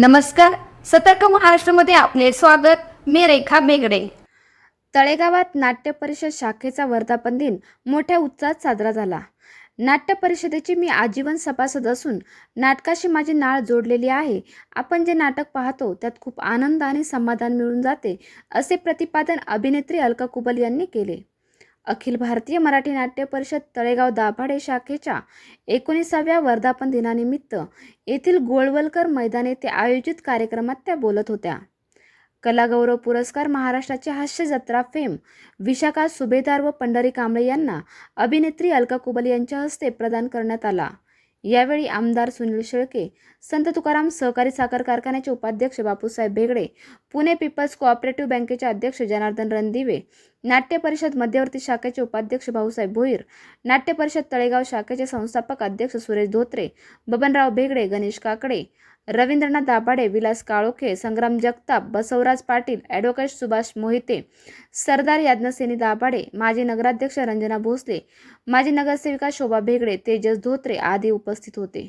नमस्कार. सतर्क महाराष्ट्रामध्ये आपले स्वागत. मी रेखा बेगडे. तळेगावात नाट्य परिषद शाखेचा वर्धापन दिन मोठ्या उत्साहात साजरा झाला. नाट्य परिषदेची मी आजीवन सभासद असून नाटकाशी माझी नाळ जोडलेली आहे. आपण जे नाटक पाहतो त्यात खूप आनंद आणि समाधान मिळून जाते असे प्रतिपादन अभिनेत्री अलका कुबल यांनी केले. अखिल भारतीय मराठी नाट्य परिषद तळेगाव दाभाडे शाखेच्या एकोणीसाव्या वर्धापन दिनानिमित्त येथील गोळवलकर मैदान येथे आयोजित कार्यक्रमात त्या बोलत होत्या. कलागौरव पुरस्कार महाराष्ट्राची हास्य जत्रा फेम विशाखा सुभेदार व पंढरी कांबळे यांना अभिनेत्री अलका कुबल यांच्या हस्ते प्रदान करण्यात आला. यावेळी आमदार सुनील शेळके संत तुकाराम सहकारी साखर कारखान्याचे उपाध्यक्ष बापूसाहेब भेगडे पुणे पीपल्स कोऑपरेटिव्ह बँकेचे अध्यक्ष जनार्दन रणदिवे नाट्य परिषद मध्यवर्ती शाखेचे उपाध्यक्ष भाऊसाहेब भोईर नाट्य परिषद तळेगाव शाखेचे संस्थापक अध्यक्ष सुरेश धोत्रे बबनराव भेगडे गणेश काकडे रवींद्रनाथ दाभाडे विलास काळोखे संग्राम जगताप बसवराज पाटील ॲडव्होकेट सुभाष मोहिते सरदार याज्ञसेनी दाभाडे माजी नगराध्यक्ष रंजना भोसले माजी नगरसेविका शोभा भेगडे तेजस धोत्रे आदी उपस्थित होते.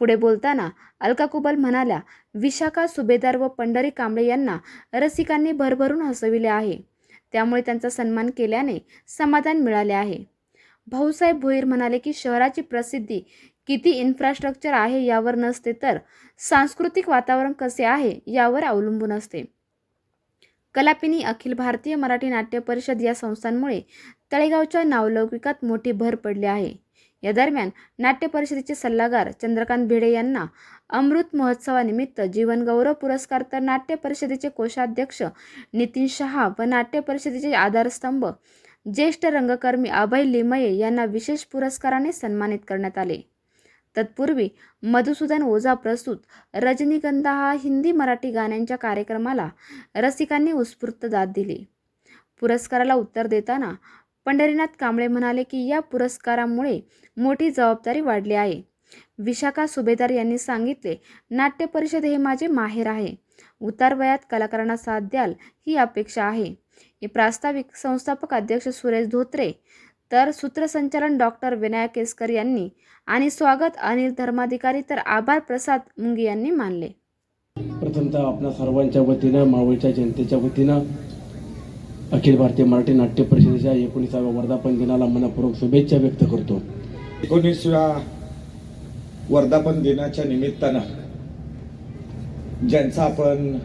पुढे बोलताना अलका कुबल म्हणाल्या विशाखा सुभेदार व पंढरी कांबळे यांना रसिकांनी भरभरून हसविले आहे. त्यामुळे त्यांचा सन्मान केल्याने समाधान मिळाले आहे. भाऊसाहेब भोईर म्हणाले की शहराची प्रसिद्धी किती इन्फ्रास्ट्रक्चर आहे यावर नसते तर सांस्कृतिक वातावरण कसे आहे यावर अवलंबून असते. कलापिनी अखिल भारतीय मराठी नाट्य परिषद या संस्थांमुळे तळेगावच्या नावलौकिकात मोठी भर पडली आहे. या दरम्यान नाट्य परिषदेचे सल्लागार चंद्रकांत भिडे यांना अमृत महोत्सवानिमित्त जीवनगौरव पुरस्कार तर नाट्य परिषदेचे कोषाध्यक्ष नितीन शहा व नाट्य परिषदेचे आधारस्तंभ ज्येष्ठ रंगकर्मी अभय लिमये यांना विशेष पुरस्काराने सन्मानित करण्यात आले. तत्पूर्वी मधुसूदन ओझा प्रस्तुत रजनीगंधा हा हिंदी मराठी गाण्यांच्या कार्यक्रमाला रसिकांनी उत्स्फूर्त दाद दिली. पुरस्काराला उत्तर देताना पंढरीनाथ कांबळे म्हणाले की या पुरस्कारामुळे मोठी जबाबदारी वाढली आहे. विशाखा सुभेदार यांनी सांगितले नाट्य परिषद हे माझे माहेर आहे. उतार वयात कलाकारांना साथ द्याल ही अपेक्षा आहे. हे प्रास्ताविक संस्थापक अध्यक्ष सुरेश धोत्रे तर सूत्रसंचालन डॉक्टर विनायक केसकर यांनी आणि स्वागत अनिल धर्माधिकारी तर आभार प्रसाद मुंगी यांनी मानले. प्रथमतः आपल्या सर्वांच्या वतीनं मावळच्या जनतेच्या वतीनं अखिल भारतीय मराठी नाट्य परिषदेच्या एकोणीसाव्या वर्धापन दिनाला मनपूर्वक शुभेच्छा व्यक्त करतो. एकोणीसव्या वर्धापन दिनाच्या निमित्तानं ज्यांचा आपण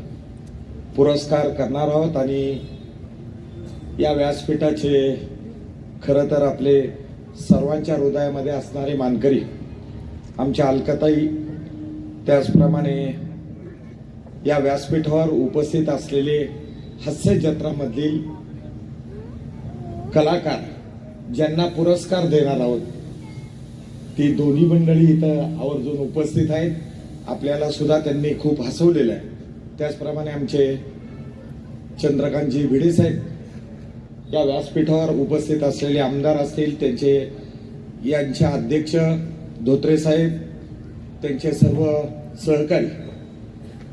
पुरस्कार करणार आहोत आणि या व्यासपीठाचे खरं तर आपले सर्वांच्या हृदयामध्ये असणारे मानकरी आमच्या अलकाताई त्याचप्रमाणे या व्यासपीठावर उपस्थित असलेले हास्य जत्रामधील कलाकार ज्यांना पुरस्कार देणार आहोत ती दोन्ही मंडळी इथं आवर्जून उपस्थित आहेत. आपल्याला सुद्धा त्यांनी खूप हसवलेलं आहे. त्याचप्रमाणे आमचे चंद्रकांतजी भिडे साहेब या व्यासपीठावर उपस्थित असलेले आमदार असतील त्यांचे यांचे अध्यक्ष धोत्रे साहेब त्यांचे सर्व सहकारी.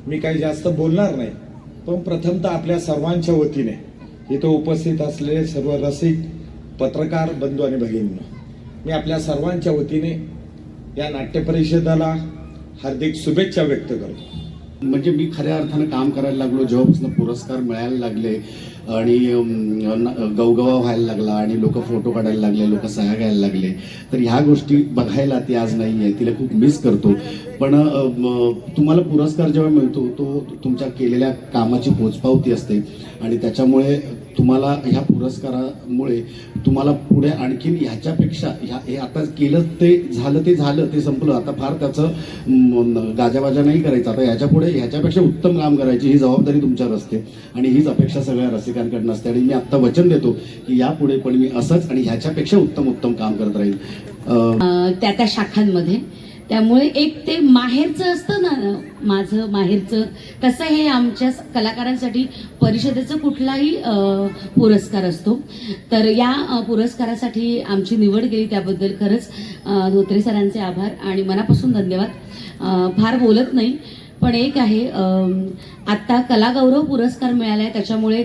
मी काही जास्त बोलणार नाही पण प्रथमतः आपल्या सर्वांच्या वतीने इथं उपस्थित असलेले सर्व रसिक पत्रकार बंधू आणि भगिनींनो मी आपल्या सर्वांच्या वतीने या नाट्य परिषदेला हार्दिक शुभेच्छा व्यक्त करतो. म्हणजे मी खऱ्या अर्थानं काम करायला लागलो जेव्हापासून पुरस्कार मिळायला लागले आणि न- गवगवा व्हायला लागला आणि लोक फोटो काढायला लागले लोक सह्या घ्यायला लागले तर ह्या गोष्टी बघायला ती आज नाही आहे तिला खूप मिस करतो. पण तुम्हाला पुरस्कार जेव्हा मिळतो तो तुमच्या केलेल्या कामाची पोचपावती असते आणि त्याच्यामुळे तुम्हाला ह्या पुरस्कारामुळे तुम्हाला पुढे आणखीन ह्याच्यापेक्षा ह्या हे आता केलं ते झालं ते झालं ते संपलं. आता फार त्याचं गाजाबाजा गाजावाजा नाही करायचं. आता ह्याच्या पुढे ह्याच्यापेक्षा उत्तम काम करायची ही जबाबदारी तुमच्यावर असते. आणि हीच अपेक्षा सगळ्या रसिकांकडनं असते. आणि मी आत्ता वचन देतो की यापुढे पण मी असंच आणि ह्याच्यापेक्षा उत्तम उत्तम काम करत राहील त्या त्या शाखांमध्ये त्यामुळे एक ते माहेरचं असतं ना माझं माहेरचं तसं हे आमच्या कलाकारांसाठी परिषदेचा कुठलाही पुरस्कार असतो. तर या पुरस्कारासाठी आमची निवड केली त्याबद्दल खरंच धोत्रे सरांचे आभार आणि मनापासून धन्यवाद. फार बोलत नाही पण एक आहे आत्ता कलागौरव पुरस्कार मिळाला आहे त्याच्यामुळे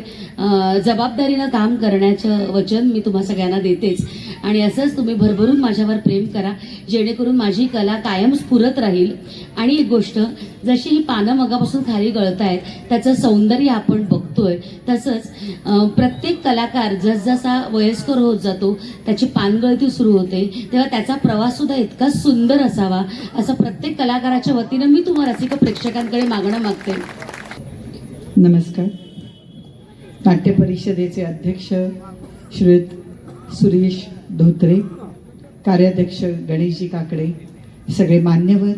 जबाबदारीनं काम करण्याचं वचन मी तुम्हा सगळ्यांना देतेच. आणि असंच तुम्ही भरभरून माझ्यावर प्रेम करा जेणेकरून माझी कला कायम स्फुरत राहील. आणि एक गोष्ट जशी ही पानं मगापासून खाली गळत आहेत त्याचं सौंदर्य आपण बघतोय. तसंच प्रत्येक कलाकार जसजसा वयस्कर होत जातो त्याची पानगळती सुरू होते. तेव्हा त्याचा प्रवाससुद्धा इतका सुंदर असावा असं प्रत्येक कलाकाराच्या वतीनं मी तुम्हाला रसिक प्रेक्षकांकडे मागणं मागते. नमस्कार. नाट्य परिषदेचे अध्यक्ष श्रीयुत सुरेश धोत्रे कार्याध्यक्ष गणेशजी काकडे सगळे मान्यवर.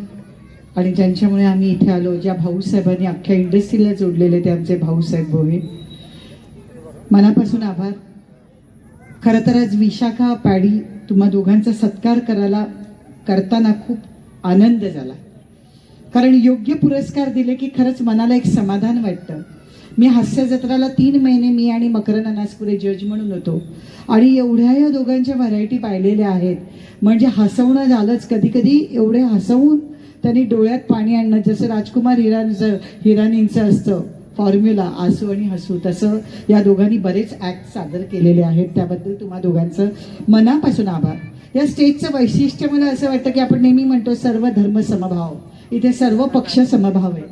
आणि ज्यांच्यामुळे आम्ही इथे आलो ज्या भाऊसाहेबांनी अख्ख्या इंडस्ट्रीला जोडलेले ते आमचे भाऊसाहेब भोवे मनापासून आभार. खरं तर आज विशाखा पॅडी तुम्हा दोघांचा सत्कार करायला करताना खूप आनंद झाला. कारण योग्य पुरस्कार दिले की खरंच मनाला एक समाधान वाटतं. मी हास्य जत्राला तीन महिने मी आणि मकरन अनासपुरे जज म्हणून होतो. आणि एवढ्या या दोघांच्या व्हरायटी पाहिलेल्या आहेत. म्हणजे हसवणं झालंच. कधी कधी एवढे हसवून त्यांनी डोळ्यात पाणी आणणं जसं राजकुमार हिरांचं हिराणींचं असतं फॉर्म्युला आसू आणि हसू तसं या दोघांनी बरेच ॲक्ट सादर केलेले आहेत. त्याबद्दल तुम्हा दोघांचं मनापासून आभार. या स्टेजचं वैशिष्ट्य मला असं वाटतं की आपण नेहमी म्हणतो सर्व धर्म समभाव. इथे सर्व पक्ष समभाव आहे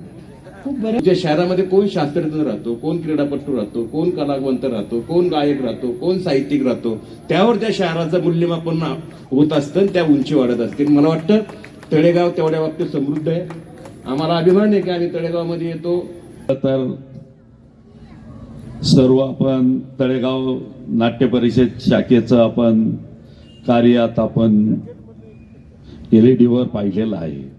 खूप बरं. ज्या शहरामध्ये कोण शास्त्रज्ञ राहतो कोण क्रीडापटू राहतो कोण कलावंत राहतो कोण गायक राहतो कोण साहित्यिक राहतो त्यावर त्या शहराचं मूल्यमापन होत असतं आणि त्या उंची वाढत असतील मला वाटतं तळेगाव तेवढ्या बाबतीत समृद्ध आहे. आम्हाला अभिमान आहे की आम्ही तळेगावमध्ये येतो. तर सर्व आपण तळेगाव नाट्य परिषद शाखेचं आपण कार्य आता आपण एल ई डीवर पाहिलेलं आहे.